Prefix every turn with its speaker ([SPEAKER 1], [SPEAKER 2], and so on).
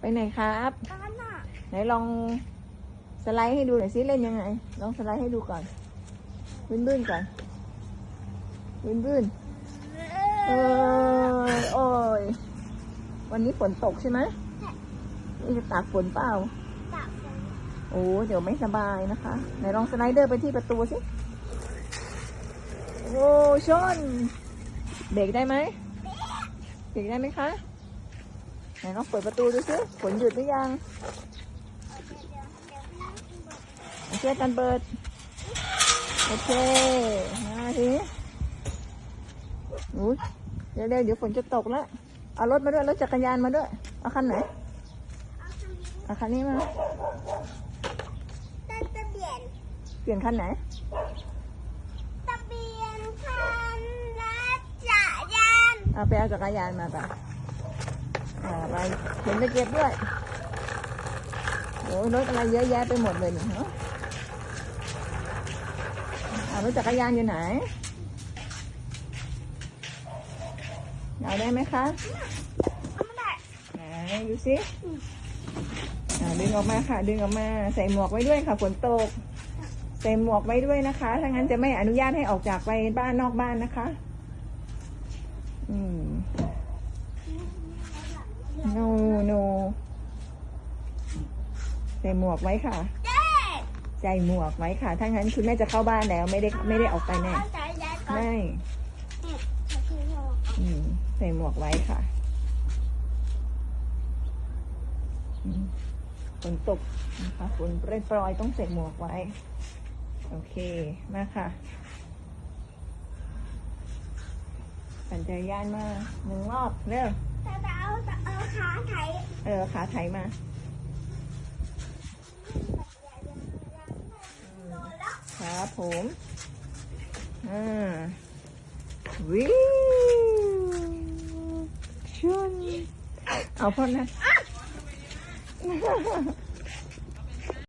[SPEAKER 1] ไปไหนครับ
[SPEAKER 2] ตอนน่ะ
[SPEAKER 1] ไหนลองสไลด์ให้ดูหน่อยสิเล่นยังไง ลองสไลด์ให้ดูก่อนบื้นบื้นๆก่อนบื้นบื้นๆเอ้ยโอ้ยวันนี้ฝนตกใช่ไหมนี่จะตากฝนเปล่า
[SPEAKER 2] ตักฝน
[SPEAKER 1] โอ้เดี๋ยวไม่สบายนะคะ ไหนลองสไลเดอร์ไปที่ประตูสิโอ้ชนเบรกได้ไหมเบรกได้ไหมคะ ไหนลองเปิดประตูดูสิฝนหยุดหรือยัง
[SPEAKER 2] เดี๋ยวเดี๋ยวเดี๋ยวพี่บอก
[SPEAKER 1] ช่วยกันเปิด โอเคมาทีนี้อุ้ยเดี๋ยวเดี๋ยวเดี๋ยวฝนจะตกแล้วเอารถมาด้วยรถจักรยานมาด้วยเอาคันไหน
[SPEAKER 2] เอาตรงนี้
[SPEAKER 1] เอาคันนี้มา
[SPEAKER 2] ต้นตะเบียน
[SPEAKER 1] เปลี่ยนคันไหน
[SPEAKER 2] ตะเบียนคันรัชจายาน
[SPEAKER 1] เอาไปเอาจักรยานมาไป อ่าไปเข็นไปเก็บด้วยโอ้ยรถอะไรเยอะแยะไปหมดเลยนี่เนาะเอารถจักรยานอยู่ไหนเอาได้ไหมคะ
[SPEAKER 2] เอามาได้
[SPEAKER 1] ไหนดูสิดึงออกมาค่ะ ดึงออกมาใส่หมวกไว้ด้วยค่ะฝนตก ใส่หมวกไว้ด้วยนะคะถ้างั้นจะไม่อนุญาตให้ออกจากไปบ้านนอกบ้านนะคะ อืม no no ใส่หมวกไว้ค่ะ
[SPEAKER 2] เจ๊
[SPEAKER 1] ใส่หมวกไว้ค่ะ ถ้างั้นคุณแม่จะเข้าบ้านแล้ว ไม่ได้ไม่ได้ออกไปแน่
[SPEAKER 2] เอาจักรยานก่อน
[SPEAKER 1] ไม่
[SPEAKER 2] เนี่ยเอาที่โลก
[SPEAKER 1] อืมใส่หมวกไว้ค่ะอืมฝนตกนะคะฝนโปรยๆต้องใส่หมวกไว้ โอเคมาค่ะปั่นจักรยานมาหนึ่งรอบเร็ว
[SPEAKER 2] ขาไถ
[SPEAKER 1] เออขาไถมาครับผมอ่าวิวชุนเอาพ่อนะ